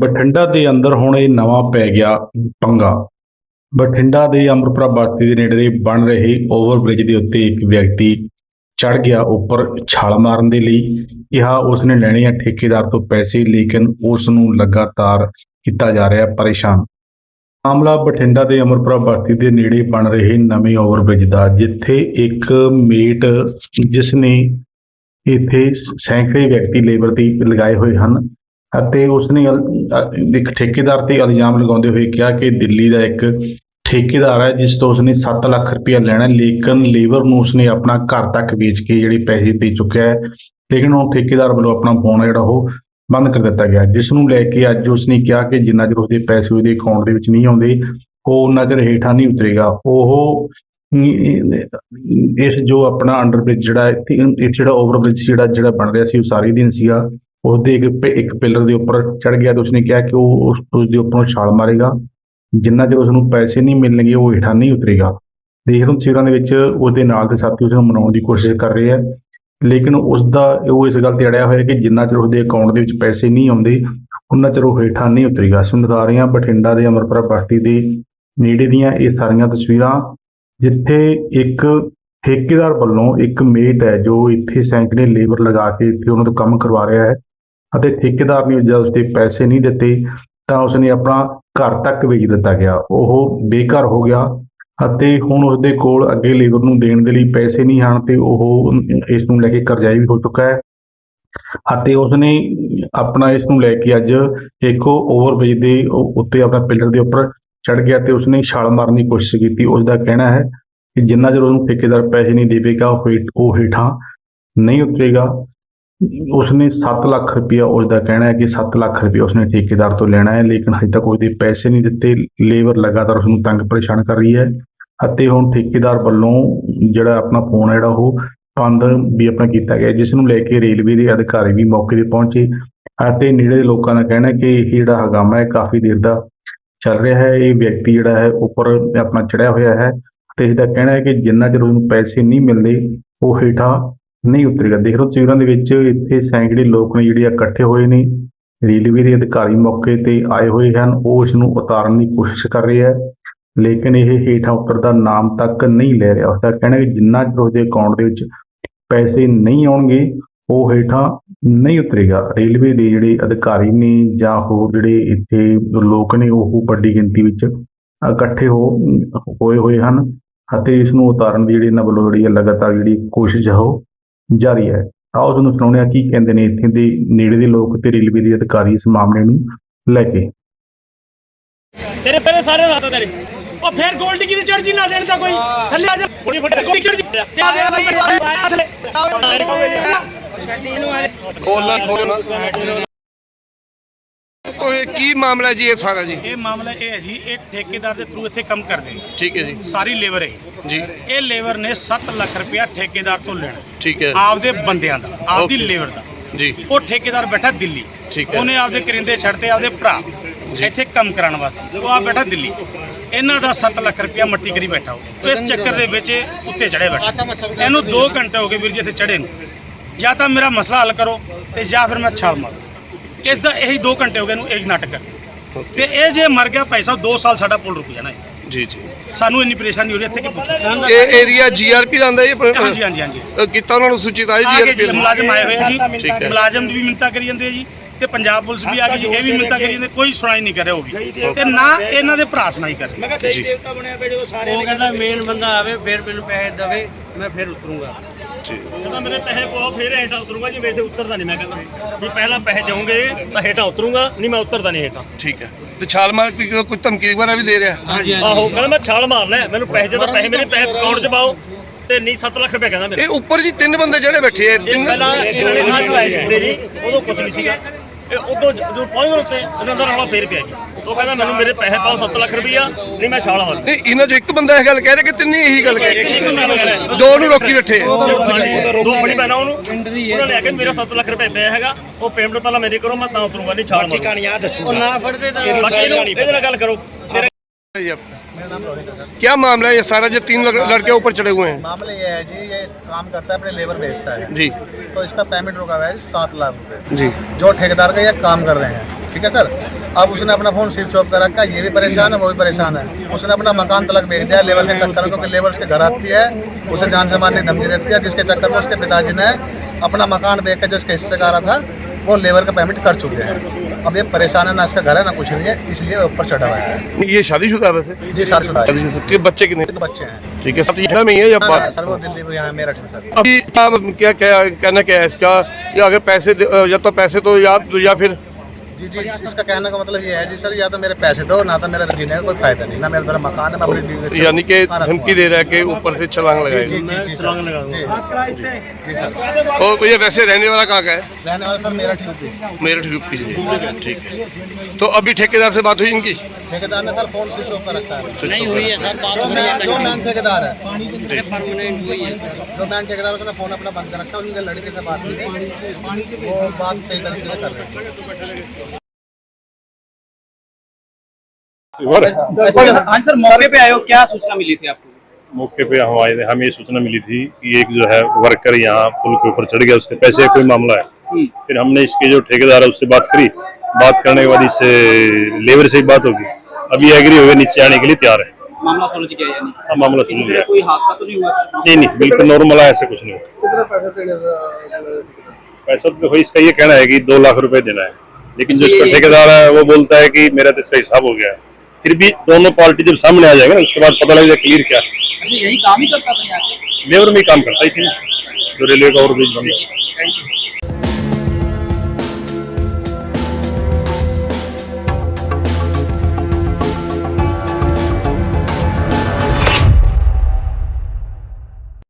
ਬਠਿੰਡਾ ਦੇ ਅੰਦਰ ਹੁਣ ਇਹ ਨਵਾਂ ਪੈ ਗਿਆ ਪੰਗਾ। ਬਠਿੰਡਾ ਦੇ ਅਮਰਪੁਰਾ ਬਸਤੀ ਦੇ ਨੇੜੇ ਬਣ ਰਹੇ ਓਵਰਬ੍ਰਿਜ ਦੇ ਉੱਤੇ ਇੱਕ ਵਿਅਕਤੀ ਚੜ ਗਿਆ ਉੱਪਰ ਛਾਲ ਮਾਰਨ ਦੇ ਲਈ। ਕਿਹਾ ਉਸਨੇ ਲੈਣੇ ਆ ਠੇਕੇਦਾਰ ਤੋਂ ਪੈਸੇ, ਲੇਕਿਨ ਉਸ ਨੂੰ ਲਗਾਤਾਰ ਕੀਤਾ ਜਾ ਰਿਹਾ ਪਰੇਸ਼ਾਨ। ਮਾਮਲਾ ਬਠਿੰਡਾ ਦੇ ਅਮਰਪੁਰਾ ਬਸਤੀ ਦੇ ਨੇੜੇ ਬਣ ਰਹੇ ਨਵੇਂ ਓਵਰਬ੍ਰਿਜ ਦਾ, ਜਿੱਥੇ ਇੱਕ ਮੇਟ ਜਿਸ ਨੇ ਇੱਥੇ ਸੈਂਕੜੇ ਵਿਅਕਤੀ ਲੇਬਰ ਦੀ ਲਗਾਏ ਹੋਏ ਹਨ ਅਤੇ ਉਸਨੇ ਇੱਕ ਠੇਕੇਦਾਰ ਤੇ ਇਲਜ਼ਾਮ ਲਗਾਉਂਦੇ ਹੋਏ ਕਿਹਾ ਕਿ ਦਿੱਲੀ ਦਾ ਇੱਕ ਠੇਕੇਦਾਰ ਹੈ, ਜਿਸ ਤੋਂ ਉਸਨੇ 7 ਲੱਖ ਰੁਪਇਆ ਲੈਣਾ ਲੇਕਿਨ ਲੇਬਰ ਨੂੰ ਉਸਨੇ ਆਪਣਾ ਘਰ ਤੱਕ ਵੇਚ ਕੇ ਜਿਹੜੇ ਪੈਸੇ ਦੇ ਚੁੱਕਿਆ ਹੈ, ਲੇਕਿਨ ਉਹ ਠੇਕੇਦਾਰ ਵੱਲੋਂ ਆਪਣਾ ਫੋਨ ਜਿਹੜਾ ਉਹ ਬੰਦ ਕਰ ਦਿੱਤਾ ਗਿਆ। ਜਿਸ ਨੂੰ ਲੈ ਕੇ ਅੱਜ ਉਸਨੇ ਕਿਹਾ ਕਿ ਜਿੰਨਾ ਚਿਰ ਉਸਦੇ ਪੈਸੇ ਉਹਦੇ ਅਕਾਊਂਟ ਦੇ ਵਿੱਚ ਨਹੀਂ ਆਉਂਦੇ, ਉਹ ਉਹਨਾਂ ਚਿਰ ਹੇਠਾਂ ਨਹੀਂ ਉਤਰੇਗਾ। ਉਹ ਇਸ ਜੋ ਆਪਣਾ ਅੰਡਰਬ੍ਰਿਜ ਜਿਹੜਾ ਇੱਥੇ ਇੱਥੇ ਜਿਹੜਾ ਓਵਰਬ੍ਰਿਜ ਜਿਹੜਾ ਜਿਹੜਾ ਬਣ ਰਿਹਾ ਸੀ, ਉਹ ਸਾਰੀ ਦਿਨ ਸੀਗਾ। ਉਸਦੇ ਇੱਕ ਇੱਕ ਪਿਲਰ ਦੇ ਉੱਪਰ ਚੜ ਗਿਆ ਤੇ ਉਸਨੇ ਕਿਹਾ ਕਿ ਉਹ ਉਸ ਦੇ ਉੱਪਰੋਂ ਛਾਲ ਮਾਰੇਗਾ। ਜਿੰਨਾ ਚਿਰ ਉਸਨੂੰ ਪੈਸੇ ਨਹੀਂ ਮਿਲਣਗੇ, ਉਹ ਹੇਠਾਂ ਨਹੀਂ ਉਤਰੇਗਾ। ਦੇਖ ਲਓ ਤਸਵੀਰਾਂ ਦੇ ਵਿੱਚ ਉਹਦੇ ਨਾਲ ਦੇ ਸਾਥੀ ਉਸ ਨੂੰ ਮਨਾਉਣ ਦੀ ਕੋਸ਼ਿਸ਼ ਕਰ ਰਹੇ ਆ। ਲੇਕਿਨ ਉਸ ਦਾ ਉਹ ਇਸ ਗੱਲ ਤੇ ਅੜਿਆ ਹੋਇਆ ਕਿ ਜਿੰਨਾ ਚਿਰ ਉਸਦੇ ਅਕਾਊਂਟ ਦੇ ਵਿੱਚ ਪੈਸੇ ਨਹੀਂ ਆਉਂਦੇ ਉਹਨਾਂ ਚਿਰ ਉਹ ਹੇਠਾਂ ਨਹੀਂ ਉਤਰੇਗਾ। ਅਸੀਂ ਦਿਖਾ ਰਹੇ ਹਾਂ ਬਠਿੰਡਾ ਦੇ ਅਮਰਪੁਰਾ ਬਸਤੀ ਦੇ ਨੇੜੇ ਦੀਆਂ ਇਹ ਸਾਰੀਆਂ ਤਸਵੀਰਾਂ, ਜਿੱਥੇ ਇੱਕ ਠੇਕੇਦਾਰ ਵੱਲੋਂ ਇੱਕ ਮੇਟ ਹੈ, ਜੋ ਇੱਥੇ ਸੈਂਕੜੇ ਲੇਬਰ ਲਗਾ ਕੇ ਇੱਥੇ ਉਹਨਾਂ ਤੋਂ ਕੰਮ ਕਰਵਾ ਰਿਹਾ ਹੈ। ਅਤੇ ਠੇਕੇਦਾਰ ਨੇ ਜਦ ਉਸਦੇ ਪੈਸੇ ਨਹੀਂ ਦਿੱਤੇ ਤਾਂ ਉਸਨੇ ਆਪਣਾ ਘਰ ਤੱਕ ਵੇਚ ਦਿੱਤਾ ਗਿਆ। ਉਹ ਬੇਘਰ ਹੋ ਗਿਆ ਅਤੇ ਹੁਣ ਉਸਦੇ ਕੋਲ ਅੱਗੇ ਲੇਬਰ ਨੂੰ ਦੇਣ ਦੇ ਲਈ ਪੈਸੇ ਨਹੀਂ ਹਨ ਤੇ ਉਹ ਇਸ ਨੂੰ ਲੈ ਕੇ ਕਰਜ਼ਾਈ ਵੀ ਹੋ ਚੁੱਕਾ ਹੈ ਅਤੇ ਉਸਨੇ ਆਪਣਾ ਇਸ ਨੂੰ ਲੈ ਕੇ ਅੱਜ ਇੱਕ ਓਵਰਬ੍ਰਿਜ ਦੇ ਉੱਤੇ ਆਪਣਾ ਪਿਲਰ ਦੇ ਉੱਪਰ ਚੜ ਗਿਆ ਤੇ ਉਸਨੇ ਛਾਲ ਮਾਰਨ ਦੀ ਕੋਸ਼ਿਸ਼ ਕੀਤੀ। ਉਸ ਦਾ ਕਹਿਣਾ ਹੈ ਕਿ ਜਿੰਨਾ ਚਿਰ ਉਹਨੂੰ ਠੇਕੇਦਾਰ ਪੈਸੇ ਨਹੀਂ ਦੇਵੇਗਾ ਉਹ ਹੇਠਾਂ ਨਹੀਂ ਉਤਰੇਗਾ। ਉਸਨੇ 7 ਲੱਖ ਰੁਪਇਆ ਉਸ ਦਾ ਕਹਿਣਾ ਹੈ ਕਿ 7 ਲੱਖ ਰੁਪਇਆ ਉਸਨੇ ਠੇਕੇਦਾਰ ਤੋਂ ਲੈਣਾ ਹੈ, ਲੇਕਿਨ ਹਜੇ ਤੱਕ ਉਹਦੇ ਪੈਸੇ ਨਹੀਂ ਦਿੱਤੇ। ਲੇਬਰ ਲਗਾਤਾਰ ਉਸ ਨੂੰ ਤੰਗ ਪਰੇਸ਼ਾਨ ਕਰ ਰਹੀ ਹੈ ਅਤੇ ਹੁਣ ਠੇਕੇਦਾਰ ਵੱਲੋਂ ਜਿਹੜਾ ਆਪਣਾ ਫੋਨ ਹੈ ਜਿਹੜਾ ਉਹ ਬੰਦ ਵੀ ਆਪਣਾ ਕੀਤਾ ਗਿਆ, ਜਿਸ ਨੂੰ ਲੈ ਕੇ ਰੇਲਵੇ ਦੇ ਅਧਿਕਾਰੀ ਵੀ ਮੌਕੇ ਤੇ ਪਹੁੰਚੇ ਅਤੇ ਨੇੜੇ ਦੇ ਲੋਕਾਂ ਦਾ ਕਹਿਣਾ ਕਿ ਇਹ ਜਿਹੜਾ ਹਗਾਮਾ ਹੈ ਕਾਫੀ ਦੇਰ ਦਾ ਚੱਲ ਰਿਹਾ ਹੈ। ਇਹ ਵਿਅਕਤੀ ਜਿਹੜਾ ਹੈ ਉੱਪਰ ਆਪਣਾ ਚੜਿਆ ਹੋਇਆ ਹੈ ਤੇ ਇਹਦਾ ਕਹਿਣਾ ਹੈ ਕਿ ਜਿੰਨਾ ਚਿਰ ਉਹਨੂੰ ਪੈਸੇ ਨਹੀਂ ਮਿਲਦੇ, ਉਹ ਹੇਠਾਂ ਨਹੀਂ ਉਤਰੇਗਾ ਦੇਖ ਲਓ ਤਸਵੀਰਾਂ ਦੇ ਵਿੱਚ ਇੱਥੇ ਸੈਂਕੜੇ ਲੋਕ ਨੇ ਜਿਹੜੇ ਇਕੱਠੇ ਹੋਏ ਨੇ। ਰੇਲਵੇ ਦੇ ਅਧਿਕਾਰੀ ਮੌਕੇ ਤੇ ਆਏ ਹੋਏ ਹਨ। ਉਹ ਇਸ ਨੂੰ ਉਤਾਰਨ ਦੀ ਕੋਸ਼ਿਸ਼ ਕਰ ਰਹੇ ਹੈ ਲੇਕਿਨ ਇਹ ਹੇਠਾਂ ਉਤਰਦਾ ਨਾਮ ਤੱਕ ਨਹੀਂ ਲੈ ਰਿਹਾ। ਉਸਦਾ ਕਹਿਣਾ ਕਿ ਜਿੰਨਾ ਚਿਰ ਉਹਦੇ ਅਕਾਊਂਟ ਦੇ ਵਿੱਚ ਪੈਸੇ ਨਹੀਂ ਆਉਣਗੇ, ਉਹ ਹੇਠਾਂ ਨਹੀਂ ਉਤਰੇਗਾ। ਰੇਲਵੇ ਦੇ ਜਿਹੜੇ ਅਧਿਕਾਰੀ ਨੇ ਜਾਂ ਹੋਰ ਜਿਹੜੇ ਇੱਥੇ ਲੋਕ ਨੇ, ਉਹ ਵੱਡੀ ਗਿਣਤੀ ਵਿੱਚ ਇਕੱਠੇ ਹੋ, ਹੋਏ ਹੋਏ ਹਨ ਅਤੇ ਇਸ ਨੂੰ ਉਤਾਰਨ ਦੀ ਜਿਹੜੀ ਇਹਨਾਂ ਵੱਲੋਂ ਜਿਹੜੀ ਹੈ ਲਗਾਤਾਰ ਜਿਹੜੀ ਕੋਸ਼ਿਸ਼ ਹੈ ਉਹ ਜਾਰੀ ਹੈ। ਆਓ ਤੁਹਾਨੂੰ ਸੁਣਾਉਂਦੇ ਹਾਂ ਕੀ ਕਹਿੰਦੇ ਨੇ ਇੱਥੇ ਦੇ ਨੇੜੇ ਦੇ ਲੋਕ ਤੇ ਰੇਲਵੇ ਦੇ ਅਧਿਕਾਰੀ ਇਸ ਮਾਮਲੇ ਨੂੰ ਲੈ ਕੇ। ਤੇਰੇ ਤੇਰੇ ਸਾਰੇ ਰਾਤ ਤੇਰੇ। ਉਹ ਫੇਰ ਗੋਲਡੀ ਕੀ ਚੜ ਜੀ ਨਾ ਦੇਣ ਦਾ ਕੋਈ। ਥੱਲੇ ਆ ਜਾ। ਬੜੀ ਫਟ ਗੋਲਡੀ ਚੜ ਜੀ ਤੇ ਆ ਦੇ ਤੋ ਇਹ ਕੀ ਮਾਮਲਾ ਜੀ ਇਹ ਸਾਰਾ ਜੀ? ਇਹ ਮਾਮਲਾ ਇਹ ਹੈ ਜੀ ਇਹ ਠੇਕੇਦਾਰ ਦੇ ਥਰੂ ਇੱਥੇ ਕੰਮ ਕਰਦੇ ਨੇ। ਠੀਕ ਹੈ ਜੀ। ਸਾਰੀ ਲੇਬਰ ਹੈ ਜੀ। ਇਹ ਲੇਬਰ ਨੇ 7 ਲੱਖ ਰੁਪਇਆ ਠੇਕੇਦਾਰ ਤੋਂ ਲੈਣਾ। ਠੀਕ ਹੈ। ਆਪਦੇ ਬੰਦਿਆਂ ਦਾ ਆਪਦੀ. ਲੇਬਰ ਦਾ। ਜੀ। ਉਹ ਠੇਕੇਦਾਰ ਬੈਠਾ ਦਿੱਲੀ। ਠੀਕ ਹੈ। ਉਹਨੇ ਆਪਦੇ ਕਰਿੰਦੇ ਛੱਡਤੇ ਆਪਦੇ ਭਰਾ। ਇੱਥੇ ਕੰਮ ਕਰਾਉਣ ਵਾਸਤੇ। ਉਹ ਆ ਬੈਠਾ ਦਿੱਲੀ। ਇਹਨਾਂ ਦਾ 7 ਲੱਖ ਰੁਪਇਆ ਮੱਟੀ ਕਰੀ ਬੈਠਾ ਉਹ। ਇਸ ਚੱਕਰ ਦੇ ਵਿੱਚ ਉੱਤੇ ਚੜੇ ਬੈਠਾ। ਇਹਨੂੰ 2 ਘੰਟੇ ਹੋ ਗਏ ਵੀਰ ਜੀ ਇੱਥੇ ਚੜੇ ਨੂੰ। ਜਾਂ ਤਾਂ ਮੇਰਾ ਮਸਲਾ ਹੱਲ ਕਰੋ ਤੇ ਜਾਂ ਫਿਰ ਮੈਂ ਛਾਲ ਮਾਰੂ। ਇਸ ਦਾ ਇਹੀ 2 ਘੰਟੇ ਹੋ ਗਏ ਨੂੰ ਇੱਕ ਨਾਟਕ। ਕਰ ਤੇ ਇਹ ਜੇ ਮਰ ਗਿਆ ਸਾਹਿਬ 2 ਸਾਲ ਸਾਡਾ ਪੁੱਲ ਰੁਕ ਜਾਣਾ ਹੈ। ਜੀ ਜੀ। ਸਾਨੂੰ ਇੰਨੀ ਪਰੇਸ਼ਾਨੀ ਹੋ ਰਹੀ ਹੈ ਇੱਥੇ ਕਿ ਪੁੱਛੋ? ਇਹ ਏਰੀਆ ਜੀਆਰਪੀ ਦਾ ਆਂਦਾ ਜੀ? ਹਾਂਜੀ ਹਾਂਜੀ ਹਾਂਜੀ ਕੀਤਾ ਉਹਨਾਂ ਨੂੰ ਸੂਚਿਤ ਆਈ ਆ ਕੇ ਜੀਆਰਪੀ ਜੀ ਮੁਲਾਜ਼ਮ ਆਏ ਹੋਏ ਜੀ। ਮੁਲਾਜ਼ਮ ਦੀ ਵੀ ਮਿੰਤਾ ਕਰੀ ਜਾਂਦੇ ਆ ਜੀ ਤੇ ਪੰਜਾਬ ਪੁਲਿਸ ਵੀ ਆ ਗਈ ਇਹ ਵੀ ਮਿੰਤਾ ਕਰੀ ਜਾਂਦੇ ਕੋਈ ਸੁਣਾਈ ਨਹੀਂ ਕਰੇ ਉਹ ਵੀ। ਤੇ ਨਾ ਇਹਨਾਂ ਦੇ ਭਰਾ ਸੁਣਾਈ ਕਰ ਮੈਂ ਕਿਹਾ ਦੇਵੀ ਦੇਵਤਾ ਬਣਿਆ ਪਿਆ ਜਦੋਂ ਸਾਰੇ ਉਹ ਕਹਿੰਦਾ ਮੇਨ ਬੰਦਾ ਆਵੇ ਫਿਰ ਮੈਨੂੰ ਪੈਸੇ ਦੇਵੇ ਮੈਂ ਫਿਰ ਉਤਰੂੰਗਾ। ਕਹਿੰਦਾ ਮੇਰੇ ਪੈਸੇ ਪਾਓ ਫਿਰ ਹੇਠਾਂ ਉਤਰੂੰਗਾ ਜੀ ਵੈਸੇ ਉਤਰਦਾ ਨਹੀਂ ਮੈਂ ਕਹਿੰਦਾ। ਵੀ ਪਹਿਲਾਂ ਪੈਸੇ ਦੇਵੋਗੇ ਮੈਂ ਹੇਠਾਂ ਉਤਰੂੰਗਾ ਨਹੀਂ ਮੈਂ ਉਤਰਦਾ ਨਹੀਂ ਹੇਠਾਂ। ਠੀਕ ਹੈ। ਤੇ ਛਾਲ ਮਾਰ ਕੇ ਕੋਈ ਧਮਕੀ ਵਗੈਰਾ ਵੀ ਦੇ ਰਿਹਾ? ਹਾਂਜੀ ਆਹੋ ਕਹਿੰਦਾ ਮੈਂ ਛਾਲ ਮਾਰਨਾ ਹੈ, ਮੈਨੂੰ ਪੈਸੇ ਜਦੋਂ ਪੈਸੇ ਮੇਰੇ ਪੈਸੇ ਅਕਾਊਂਟ 'ਚ ਪਾਓ ਤੇ ਨਹੀਂ 7 ਲੱਖ ਰੁਪਏ ਕਹਿੰਦਾ ਮੇਰੇ। ਇਹ ਉੱਪਰ ਜੀ ਤਿੰਨ ਬੰਦੇ ਜਿਹੜੇ ਬੈਠੇ ਆ ਇਹ ਤਿੰਨ ਪਹਿਲਾਂ ਇਹਨਾਂ ਨੇ ਹੱਥ ਲਾਏ ਸੀਗੇ ਜੀ ਉਦੋਂ ਕੁਝ ਨਹੀਂ ਸੀਗਾ। ਉਦੋਂ ਜਦੋਂ ਪਹੁੰਚ ਉੱਤੇ ਇਹਨਾਂ ਦਾ ਰੌਲਾ ਫੇਰ ਪਿਆ ਜੀ। ਉਹ ਕਹਿੰਦਾ ਮੈਨੂੰ ਮੇਰੇ ਪੈਸੇ ਪਾਓ 7 ਲੱਖ ਰੁਪਈਆ ਨਹੀਂ ਮੈਂ ਛਾਲ ਹਾਲ ਨਹੀਂ ਇਹਨਾਂ ਚ ਇੱਕ ਬੰਦਾ ਇਹ ਗੱਲ ਕਹਿ ਰਿਹਾ ਕਿ ਤਿੰਨੇ ਇਹੀ ਗੱਲ ਕਹਿ ਦੋ ਨੂੰ ਰੋਕੀ ਬੈਠੇ ਦੋ ਬੜੀ ਪੈਣਾ ਉਹਨੂੰ ਉਹਨਾਂ ਨੇ ਕੇ ਮੇਰਾ 7 ਲੱਖ ਰੁਪਏ ਪਿਆ ਹੈਗਾ ਉਹ ਪੇਮੈਂਟ ਪਹਿਲਾਂ ਮੇਰੀ ਕਰੋ ਮੈਂ ਤਾਂ ਉਤਰੂਗਾ ਨਹੀਂ ਛਾਲ ਬਾਕੀ ਕਹਾਣੀ ਆ ਦੱਸੂਗਾ। ਨਾ ਫੜਦੇ ਤਾਂ ਬਾਕੀ ਇਹਦੇ ਨਾਲ ਗੱਲ ਕਰੋ। क्या मामला है ये सारा? जो तीन लड़के ऊपर चढ़े हुए हैं। मामला ये है जी ये काम करता है अपने लेबर भेजता है। जी। तो इसका पेमेंट रुका हुआ है सात लाख रुपए। जी। जो ठेकेदार का ये काम कर रहे हैं ठीक है सर? अब उसने अपना फ़ोन स्विच ऑफ़ कर रखा ये भी परेशान है वो भी परेशान है। उसने अपना मकान तलक बेच दिया लेबर के चक्कर में क्योंकि लेबर उसके घर आती है उसे जान से मारने धमकी देती है जिसके चक्कर में उसके पिताजी ने अपना मकान बेच कर जो उसके हिस्से का रहा था वो लेबर का पेमेंट कर चुके हैं। अब ये परेशान है ना इसका घर है ना कुछ नहीं है इसलिए ऊपर चढ़ा हुआ है। ये शादीशुदा है वैसे? जी सर शुदा के बच्चे कितने? तो बच्चे हैं। ठीक है सब ये में ही है या बात सर वो दिल्ली में यहाँ मेरठ में सर। अभी क्या क्या क्या कहना क्या है इसका? या अगर पैसे या तो पैसे तो या या फिर जी जी इसका कहने का मतलब ये है जी सर या तो मेरे पैसे दो ना तो मेरा जीने का कोई फ़ायदा नहीं ना मेरा द्वारा मकान है मैं अपनी बीवी यानी कि धमकी दे रहा है कि ऊपर से छलांग जी लगाएगा जी जी जी सर। तो ये वैसे रहने वाला कहाँ का है? रहने वाला सर मेरा ठीक मेरठ यूपी से ठीक है तो अभी ठेकेदार से बात हुई इनकी? ठेकेदार ने सर फ़ोन स्विच ऑफ़ कर रखा है। नहीं हुई है सर बात जो हो रही है मैन जो मैन ठेकेदार है। परमानेंट हुई है जो मैन ठेकेदार उसने फ़ोन अपना बंद कर रखा है उनके लड़के से बात की वो बात सही तरीके से कर रहे हैं हाँ सर मौके पे आए हो क्या सूचना मिली थी आपको? मौके पे हम आए थे हमें ये सूचना मिली थी कि एक जो है वर्कर यहाँ पुल के ऊपर चढ़ गया उसके पैसे का कोई मामला है। फिर हमने इसके जो ठेकेदार है उससे बात करी। बात करने के बाद इससे लेबर से ही बात होगी। अभी एग्री हो गए नीचे आने के लिए तैयार है। मामला सुलझ गया हाँ मामला सुन लिया कोई हादसा तो नहीं हुआ? सर नहीं नहीं बिल्कुल नॉर्मल है ऐसे कुछ नहीं पैसा तो भाई इसका ये कहना है कि दो लाख रुपए देना है। लेकिन जो इसका ठेकेदार है वो बोलता है कि मेरा तो इसका हिसाब हो गया है। फिर भी दोनों पार्टी जब सामने आ जाएगा ना उसके बाद पता लगेगा क्लियर क्या है अच्छा यही काम ही करता था यहाँ पे लेबर में ही काम करता है इसीलिए जो रेलवे का ओवरब्रिज बन गया